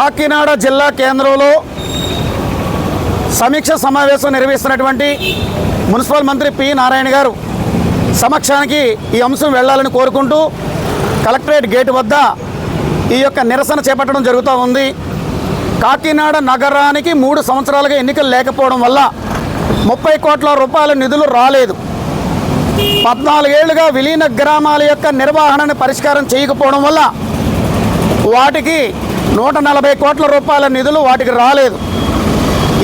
కాకినాడ జిల్లా కేంద్రంలో సమీక్ష సమావేశం నిర్వహిస్తున్నటువంటి మున్సిపల్ మంత్రి పి నారాయణ గారు సమక్షానికి ఈ అంశం వెళ్ళాలని కోరుకుంటూ కలెక్టరేట్ గేటు వద్ద ఈ యొక్క నిరసన చేపట్టడం జరుగుతూ ఉంది. కాకినాడ నగరానికి మూడు సంవత్సరాలుగా ఎన్నికలు లేకపోవడం వల్ల ముప్పై కోట్ల రూపాయల నిధులు రాలేదు. పద్నాలుగేళ్ళుగా విలీన గ్రామాల యొక్క నిర్వహణను పరిష్కారం చేయకపోవడం వల్ల వాటికి నూట నలభై కోట్ల రూపాయల నిధులు వాటికి రాలేదు.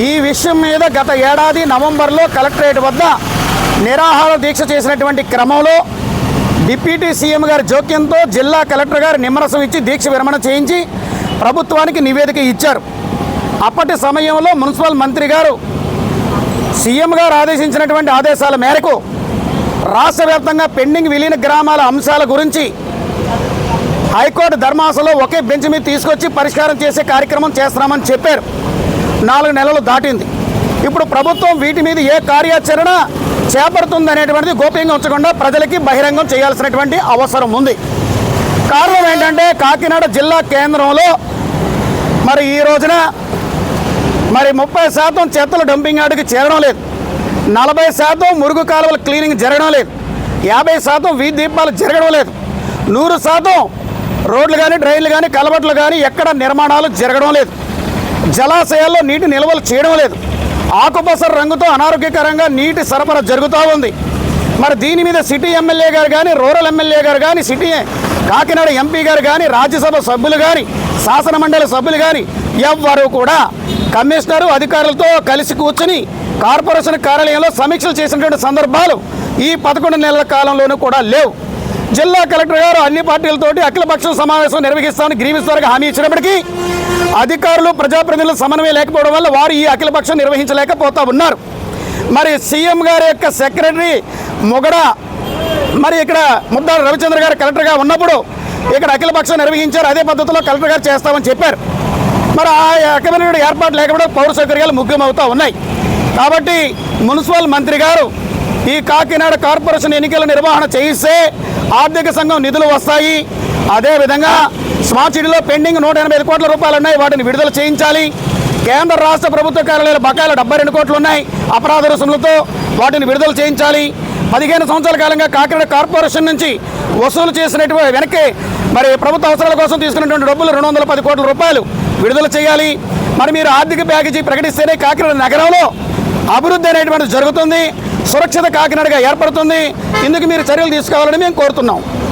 ఈ విషయం మీద గత ఏడాది నవంబర్లో కలెక్టరేట్ వద్ద నిరాహార దీక్ష చేసినటువంటి క్రమంలో డిప్యూటీ సీఎం గారి జోక్యంతో జిల్లా కలెక్టర్ గారు నిమ్మరసం ఇచ్చి దీక్ష విరమణ చేయించి ప్రభుత్వానికి నివేదిక ఇచ్చారు. అప్పటి సమయంలో మున్సిపల్ మంత్రి గారు సీఎం గారు ఆదేశించినటువంటి ఆదేశాల మేరకు రాష్ట్ర వ్యాప్తంగా పెండింగ్ విలీన గ్రామాల అంశాల గురించి హైకోర్టు ధర్మాసంలో ఒకే బెంచ్ మీద తీసుకొచ్చి పరిష్కారం చేసే కార్యక్రమం చేస్తున్నామని చెప్పారు. నాలుగు నెలలు దాటింది. ఇప్పుడు ప్రభుత్వం వీటి మీద ఏ కార్యాచరణ చేపడుతుంది అనేటువంటిది గోప్యంగా ఉంచకుండా ప్రజలకి బహిరంగం చేయాల్సినటువంటి అవసరం ఉంది. కారణం ఏంటంటే కాకినాడ జిల్లా కేంద్రంలో మరి ఈ రోజున మరి ముప్పై శాతం చెత్తలు డంపింగ్ యార్డుకి చేరడం లేదు. నలభై శాతం మురుగు కాలువల క్లీనింగ్ జరగడం లేదు. యాభై శాతం వీధి దీపాలు జరగడం లేదు. నూరు శాతం రోడ్లు కానీ డ్రైన్లు కానీ కలబట్లు కానీ ఎక్కడ నిర్మాణాలు జరగడం లేదు. జలాశయాల్లో నీటి నిల్వలు చేయడం లేదు. ఆకుపచ్చ రంగుతో అనారోగ్యకరంగా నీటి సరఫరా జరుగుతూ ఉంది. మరి దీని మీద సిటీ ఎమ్మెల్యే గారు కానీ రూరల్ ఎమ్మెల్యే గారు కానీ సిటీ కాకినాడ ఎంపీ గారు కానీ రాజ్యసభ సభ్యులు కానీ శాసనమండలి సభ్యులు కానీ ఎవ్వరు కూడా కమిషనరు అధికారులతో కలిసి కూర్చుని కార్పొరేషన్ కార్యాలయంలో సమీక్షలు చేసినటువంటి సందర్భాలు ఈ పదకొండు నెలల కాలంలోనూ కూడా లేవు. జిల్లా కలెక్టర్ గారు అన్ని పార్టీలతోటి అఖిలపక్ష సమావేశం నిర్వహిస్తామని గ్రీవిస్ వరకు హామీ ఇచ్చినప్పటికీ అధికారులు ప్రజాప్రతినిధుల సమన్వయం లేకపోవడం వల్ల వారు ఈ అఖిలపక్షం నిర్వహించలేకపోతా ఉన్నారు. మరి సీఎం గారి యొక్క సెక్రటరీ మొగడ మరి ఇక్కడ ముద్దాడు రవిచంద్ర గారు కలెక్టర్గా ఉన్నప్పుడు ఇక్కడ అఖిలపక్షం నిర్వహించారు. అదే పద్ధతిలో కలెక్టర్ గారు చేస్తామని చెప్పారు. మరి ఆ రకమైన ఏర్పాటు లేకపోవడం పౌర సౌకర్యాలు ముఖ్యమవుతూ ఉన్నాయి. కాబట్టి మున్సిపల్ మంత్రి గారు ఈ కాకినాడ కార్పొరేషన్ ఎన్నికల నిర్వహణ చేయిస్తే ఆర్థిక సంఘం నిధులు వస్తాయి. అదేవిధంగా స్మార్ట్ సిటీలో పెండింగ్ నూట ఎనభై ఐదు కోట్ల రూపాయలు ఉన్నాయి. వాటిని విడుదల చేయించాలి. కేంద్ర రాష్ట్ర ప్రభుత్వ కార్యాలయాల బకాయిలు డెబ్బై రెండు కోట్లు ఉన్నాయి. అపరాధ రుసుములతో వాటిని విడుదల చేయించాలి. పదిహేను సంవత్సరాల కాలంగా కాకినాడ కార్పొరేషన్ నుంచి వసూలు చేసినటువంటి వెనక్కి మరి ప్రభుత్వ అవసరాల కోసం తీసుకున్నటువంటి డబ్బులు రెండు వందల పది కోట్ల రూపాయలు విడుదల చేయాలి. మరి మీరు ఆర్థిక ప్యాకేజీ ప్రకటిస్తేనే కాకినాడ నగరంలో అభివృద్ధి అనేటువంటిది జరుగుతుంది. సురక్షిత కాకినాడగా ఏర్పడుతుంది. ఇందుకు మీరు చర్యలు తీసుకోవాలని మేము కోరుతున్నాం.